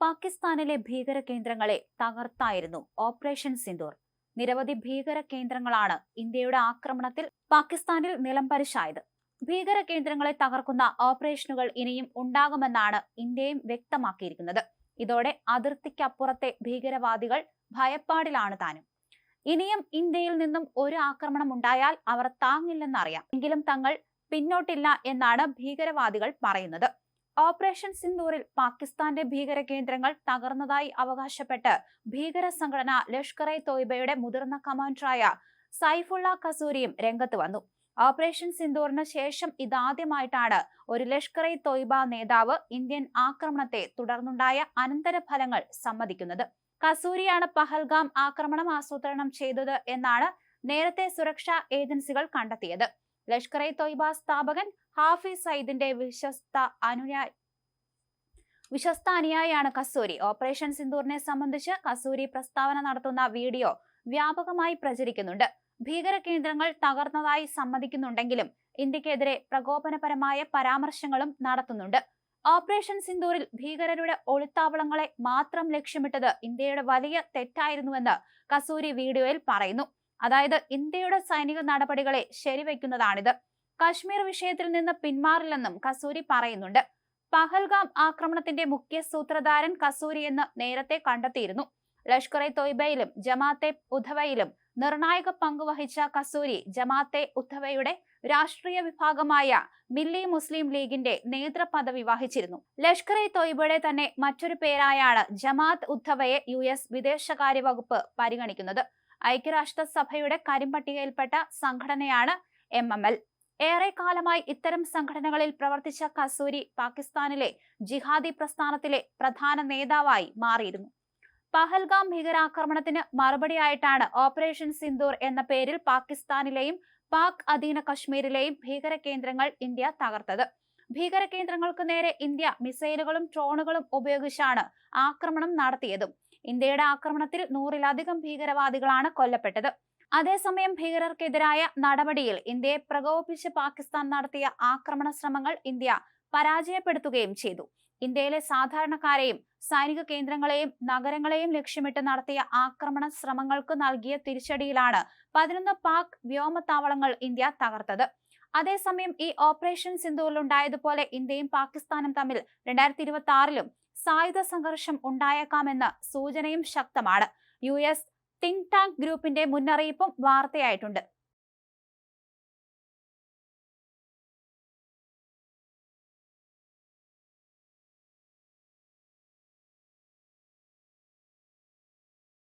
പാകിസ്ഥാനിലെ ഭീകര കേന്ദ്രങ്ങളെ തകർത്തായിരുന്നു ഓപ്പറേഷൻ സിന്ദൂർ. നിരവധി ഭീകര കേന്ദ്രങ്ങളാണ് ഇന്ത്യയുടെ ആക്രമണത്തിൽ പാകിസ്ഥാനിൽ നിലംപരിശായത് ഭീകര കേന്ദ്രങ്ങളെ തകർക്കുന്ന ഓപ്പറേഷനുകൾ ഇനിയും ഉണ്ടാകുമെന്നാണ് ഇന്ത്യയും വ്യക്തമാക്കിയിരിക്കുന്നത്. ഇതോടെ അതിർത്തിക്കപ്പുറത്തെ ഭീകരവാദികൾ ഭയപ്പാടിലാണ് താനും. ഇനിയും ഇന്ത്യയിൽ നിന്നും ഒരു ആക്രമണം ഉണ്ടായാൽ അവർ താങ്ങില്ലെന്നറിയാം. എങ്കിലും തങ്ങൾ പിന്നോട്ടില്ല എന്നാണ് ഭീകരവാദികൾ പറയുന്നത്. ഓപ്പറേഷൻ സിന്ദൂറിൽ പാകിസ്ഥാന്റെ ഭീകര കേന്ദ്രങ്ങൾ തകർന്നതായി അവകാശപ്പെട്ട് ഭീകര സംഘടന ലഷ്കർ എ തോയ്ബയുടെ മുതിർന്ന കമാൻഡറായ സൈഫുള്ള കസൂരിയും രംഗത്ത് വന്നു. ഓപ്പറേഷൻ സിന്ദൂറിന് ശേഷം ഇതാദ്യമായിട്ടാണ് ഒരു ലഷ്കർ എ തോയ്ബ നേതാവ് ഇന്ത്യൻ ആക്രമണത്തെ തുടർന്നുണ്ടായ അനന്തരഫലങ്ങൾ സമ്മതിക്കുന്നത്. കസൂരിയാണ് പഹൽഗാം ആക്രമണം ആസൂത്രണം ചെയ്തത് എന്നാണ് നേരത്തെ സുരക്ഷാ ഏജൻസികൾ കണ്ടെത്തിയത്. ലഷ്കർ ഇ തൊയ്ബ സ്ഥാപകൻ ഹാഫിസ് സയ്യിദിന്റെ വിശ്വസ്ത അനുയാ വിശ്വസ്ത അനുയായിയാണ് കസൂരി. ഓപ്പറേഷൻ സിന്ദൂറിനെ സംബന്ധിച്ച് കസൂരി പ്രസ്താവന നടത്തുന്ന വീഡിയോ വ്യാപകമായി പ്രചരിക്കുന്നുണ്ട്. ഭീകര കേന്ദ്രങ്ങൾ തകർന്നതായി സമ്മതിക്കുന്നുണ്ടെങ്കിലും ഇന്ത്യക്കെതിരെ പ്രകോപനപരമായ പരാമർശങ്ങളും നടത്തുന്നുണ്ട്. ഓപ്പറേഷൻ സിന്ദൂറിൽ ഭീകരരുടെ ഒളിത്താവളങ്ങളെ മാത്രം ലക്ഷ്യമിട്ടത് ഇന്ത്യയുടെ വലിയ തെറ്റായിരുന്നുവെന്ന് കസൂരി വീഡിയോയിൽ പറയുന്നു. അതായത് ഇന്ത്യയുടെ സൈനിക നടപടികളെ ശരിവയ്ക്കുന്നതാണിത് കശ്മീർ വിഷയത്തിൽ നിന്ന് പിന്മാറില്ലെന്നും കസൂരി പറയുന്നുണ്ട്. പഹൽഗാം ആക്രമണത്തിന്റെ മുഖ്യ സൂത്രധാരൻ കസൂരി എന്ന് നേരത്തെ കണ്ടെത്തിയിരുന്നു. ലഷ്കർ എ തൊയ്ബയിലും ജമാത്തെ ഉദ്ധവയിലും നിർണായക പങ്കുവഹിച്ച കസൂരി ജമാത്തെ ഉദ്ധവയുടെ രാഷ്ട്രീയ വിഭാഗമായ മില്ലി മുസ്ലിം ലീഗിന്റെ നേതൃപദവി വഹിച്ചിരുന്നു. ലഷ്കർ എ തൊയ്ബയുടെ തന്നെ മറ്റൊരു പേരായാണ് ജമാത്ത് ഉദ്ധവയെ യു എസ് വിദേശകാര്യ വകുപ്പ് പരിഗണിക്കുന്നത്. ഐക്യരാഷ്ട്രസഭയുടെ കരിമ്പട്ടികയിൽപ്പെട്ട സംഘടനയാണ് എം എം എൽ ഏറെക്കാലമായി ഇത്തരം സംഘടനകളിൽ പ്രവർത്തിച്ച കസൂരി പാകിസ്ഥാനിലെ ജിഹാദി പ്രസ്ഥാനത്തിലെ പ്രധാന നേതാവായി മാറിയിരുന്നു. പഹൽഗാം ഭീകരാക്രമണത്തിന് മറുപടിയായിട്ടാണ് ഓപ്പറേഷൻ സിന്ദൂർ എന്ന പേരിൽ പാകിസ്ഥാനിലെയും പാക് അധീന കശ്മീരിലെയും ഭീകര കേന്ദ്രങ്ങൾ ഇന്ത്യ തകർത്തത്. ഭീകര കേന്ദ്രങ്ങൾക്ക് നേരെ ഇന്ത്യ മിസൈലുകളും ഡ്രോണുകളും ഉപയോഗിച്ചാണ് ആക്രമണം നടത്തിയതും. ഇന്ത്യയുടെ ആക്രമണത്തിൽ നൂറിലധികം ഭീകരവാദികളാണ് കൊല്ലപ്പെട്ടത്. അതേസമയം ഭീകരർക്കെതിരായ നടപടിയിൽ ഇന്ത്യയെ പ്രകോപിപ്പിച്ച് പാകിസ്ഥാൻ നടത്തിയ ആക്രമണ ശ്രമങ്ങൾ ഇന്ത്യ പരാജയപ്പെടുത്തുകയും ചെയ്തു. ഇന്ത്യയിലെ സാധാരണക്കാരെയും സൈനിക കേന്ദ്രങ്ങളെയും നഗരങ്ങളെയും ലക്ഷ്യമിട്ട് നടത്തിയ ആക്രമണ ശ്രമങ്ങൾക്ക് നൽകിയ തിരിച്ചടിയിലാണ് പതിനൊന്ന് പാക് വ്യോമത്താവളങ്ങൾ ഇന്ത്യ തകർത്തത്. അതേസമയം ഈ ഓപ്പറേഷൻ സിന്ധുവിലുണ്ടായതുപോലെ ഇന്ത്യയും പാകിസ്ഥാനും തമ്മിൽ രണ്ടായിരത്തി ഇരുപത്തി ആറിലും സായുധ സംഘർഷം ഉണ്ടായേക്കാമെന്ന സൂചനയും ശക്തമാണ്. യു എസ് തിങ്ക് ടാങ്ക് ഗ്രൂപ്പിന്റെ മുന്നറിയിപ്പും വാർത്തയായിട്ടുണ്ട്.